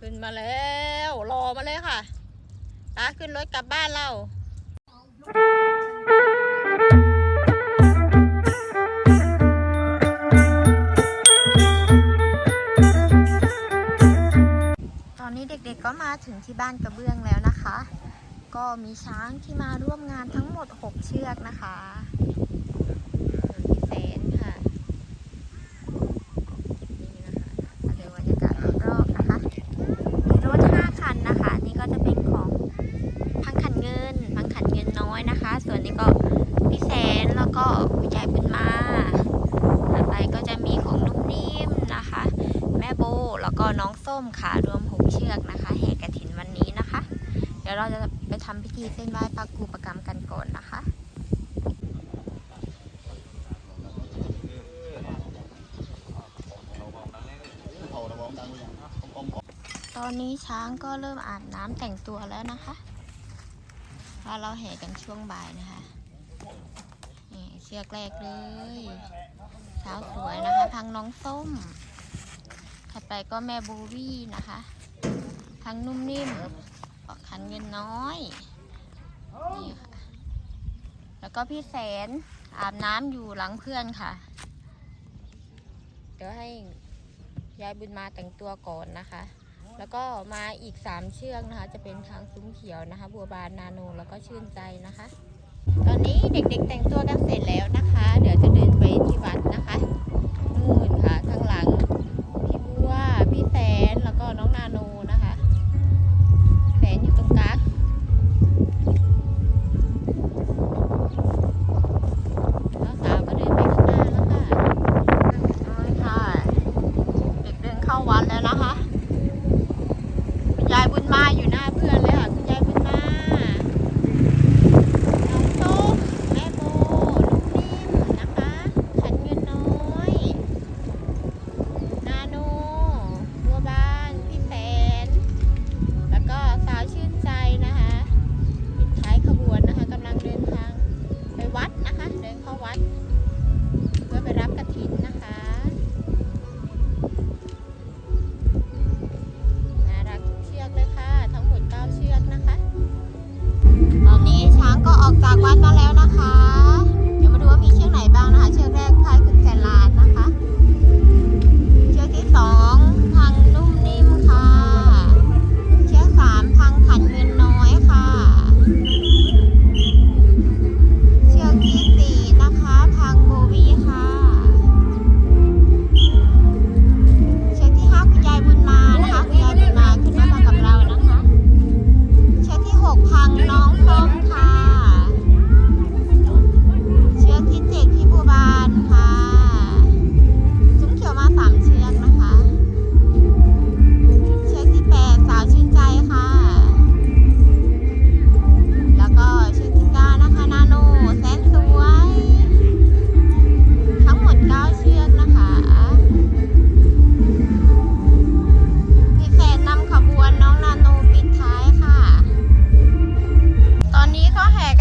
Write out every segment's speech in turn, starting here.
ขึ้นมาแล้วรอมาเลยค่ะตาขึ้นรถกลับบ้านเราตอนนี้เด็กๆก็มาถึงที่บ้านกระเบื้องแล้วนะคะ ก็มีช้างที่มาร่วมงานทั้งหมด 6 เชือกนะคะพี่แสนค่ะ นี่นะคะมาดูบรรยากาศรอบๆนะคะ มีรถ 5 คันนะคะ นี่ก็จะเป็นของพังขันเงิน พังขันเงินน้อยนะคะ ส่วนนี้ก็พี่แสนแล้วก็คุณยายบุญมาต่อไปก็จะมีของนุ่มนิ่มนะคะ แม่โบแล้วก็น้องส้ม ค่ะรวมเชือกนะคะแห่กระถินวันนี้นะคะ เดี๋ยวเราจะไปทำพิธีเส้นไหว้ปากูประกรรมกันก่อนนะคะตอนนี้ช้างก็เริ่มอาบน้ำแต่งตัวแล้วนะคะพาเราแห่กันช่วงบ่ายนะคะเชือกแรกเลยสาวสวยนะคะทางน้องส้ม ถัดไปก็แม่บูวี่นะคะทางนุ่มนิ่มปอกขันเงินน้อยนี่ค่ะแล้วก็พี่แสนอาบน้ำอยู่หลังเพื่อนค่ะ เดี๋ยวให้ยายบุญมาแต่งตัวก่อนนะคะ แล้วก็มาอีกสามเชือกนะคะ จะเป็นทางซุ้มเขียวนะคะ บัวบานนาโนแล้วก็ชื่นใจนะคะ ตอนนี้เด็กๆแต่งตัวกันเสร็จแล้วนะคะ เดี๋ยวจะเดินไปที่วัดนะคะนู่นค่ะข้างหลัง วัดมาแล้วนะคะ เดี๋ยวมาดูว่ามีเชือกไหนบ้างนะคะเชือก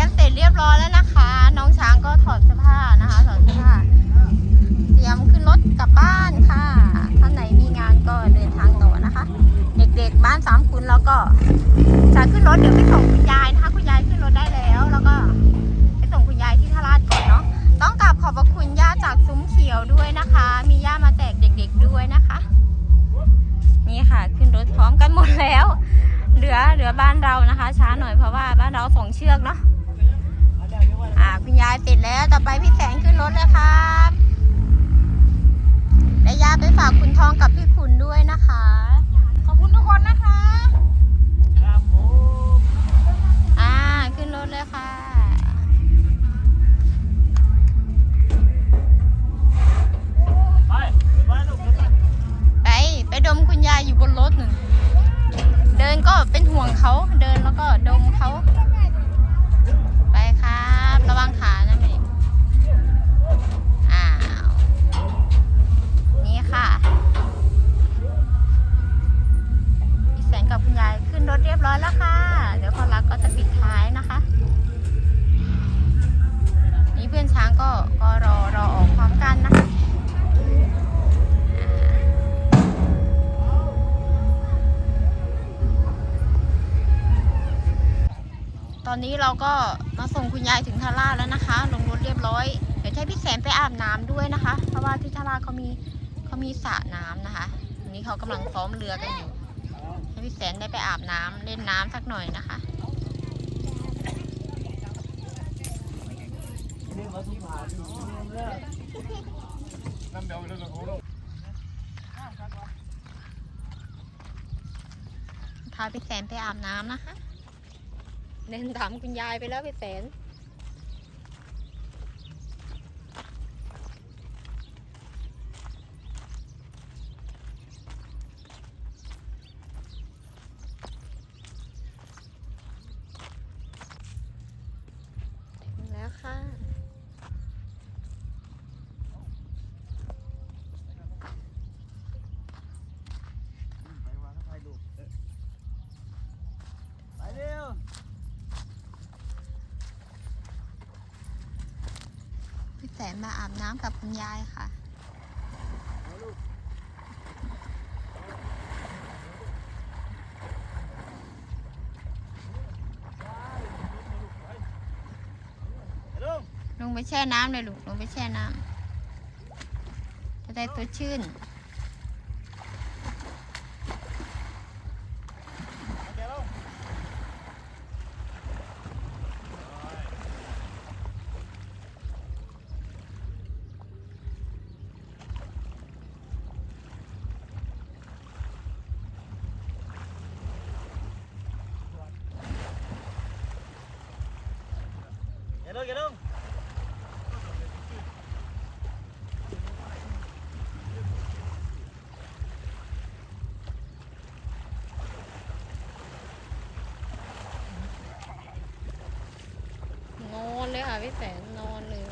กันเสร็จเรียบร้อยแล้วนะคะ น้องช้างก็ถอดเสื้อผ้านะคะถอดเสื้อผ้าเตรียมขึ้นรถกลับบ้านค่ะท่านไหนมีงานก็เดินทางต่อนะคะ เด็กๆบ้านสามคุณแล้วก็จะขึ้นรถเดี๋ยวไปส่งคุณยายนะคะคุณยายขึ้นรถได้แล้ว แล้วก็ไปส่งคุณยายที่ทราชก่อนเนาะต้องกราบขอบพระคุณย่าจากซุ้มเขียวด้วยนะคะ มีย่ามาแจกเด็ก ๆด้วยนะคะ นี่ค่ะขึ้นรถพร้อมกันหมดแล้ว เหลือเหลือบ้านเรานะคะ ช้าหน่อยเพราะว่าบ้านเราสองเชือกเนาะ คุณยายเสร็จแล้วต่อไปพี่แสงขึ้นรถเลยครับและย่าไปฝากคุณทองกับพี่คุณด้วยนะคะ ขอบคุณทุกคนนะคะ ครับผมอ่าขึ้นรถเลยค่ะ ก็ก็รอรอออกพร้อมกันนะคะตอนนี้เราก็มาส่งคุณยายถึงทาร่าแล้วนะคะ ลงรถเรียบร้อย เดี๋ยวให้พี่แสนไปอาบน้ำด้วยนะคะ เพราะว่าที่ทาร่าเขามีเขามีสระน้ำนะคะวันนี้เขากำลังซ้อมเรือกันอยู่ให้พี่แสนได้ไปอาบน้ำาเล่นน้ำสักหน่อยนะคะ พาพาพี่แสนไปอาบน้ำนะคะ เดินตามคุณยายไปแล้วพี่แสน ถึงแล้วค่ะ ไปวางถ่ายรูปไปเร็ว พี่แสน มาอาบน้ำกับคุณยายค่ะลุงลงไปแช่น้ำเลยลูก ลงไปแช่น้ำจะได้ตัวชื่น เดี๋ยวลุงเดี๋ยว ลุงเดี๋ยวลุงนอนเลยค่ะพี่แสนนอนเลย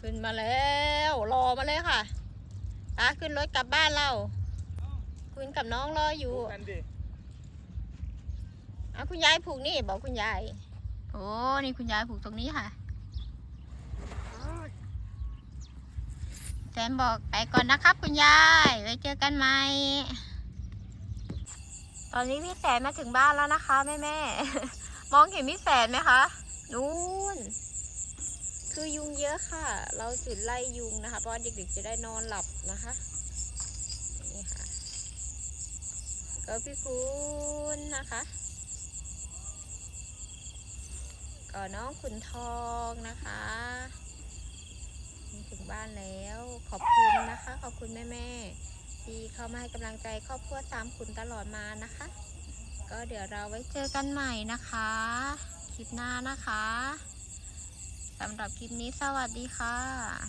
ขึ้นมาแล้วรอมาเลยค่ะตาขึ้นรถกลับบ้านเรา คุณกับน้องรออยู่ กันดิ อะคุณยายผูกนี่บอกคุณยาย โอ้นี่คุณยายผูกตรงนี้ค่ะ แซมบอกไปก่อนนะครับ คุณยายไว้เจอกันใหม่ ตอนนี้พี่แสนมาถึงบ้านแล้วนะคะแม่แม่ๆมองเห็นพี่แสนไหมคะนู่น คือยุงเยอะค่ะ เราจุดไล่ยุงนะคะ เพราะว่าเด็กๆจะได้นอนหลับนะคะนี่ค่ะก็พี่คุณนะคะ ก็ น้องขุนทองนะคะถึงบ้านแล้วขอบคุณนะคะ ขอบคุณแม่แม่ที่เข้ามาให้กำลังใจครอบครัวสามขุนตลอดมานะคะ ก็เดี๋ยวเราไว้เจอกันใหม่นะคะ คลิปหน้านะคะสำหรับคลิปนี้สวัสดีค่ะ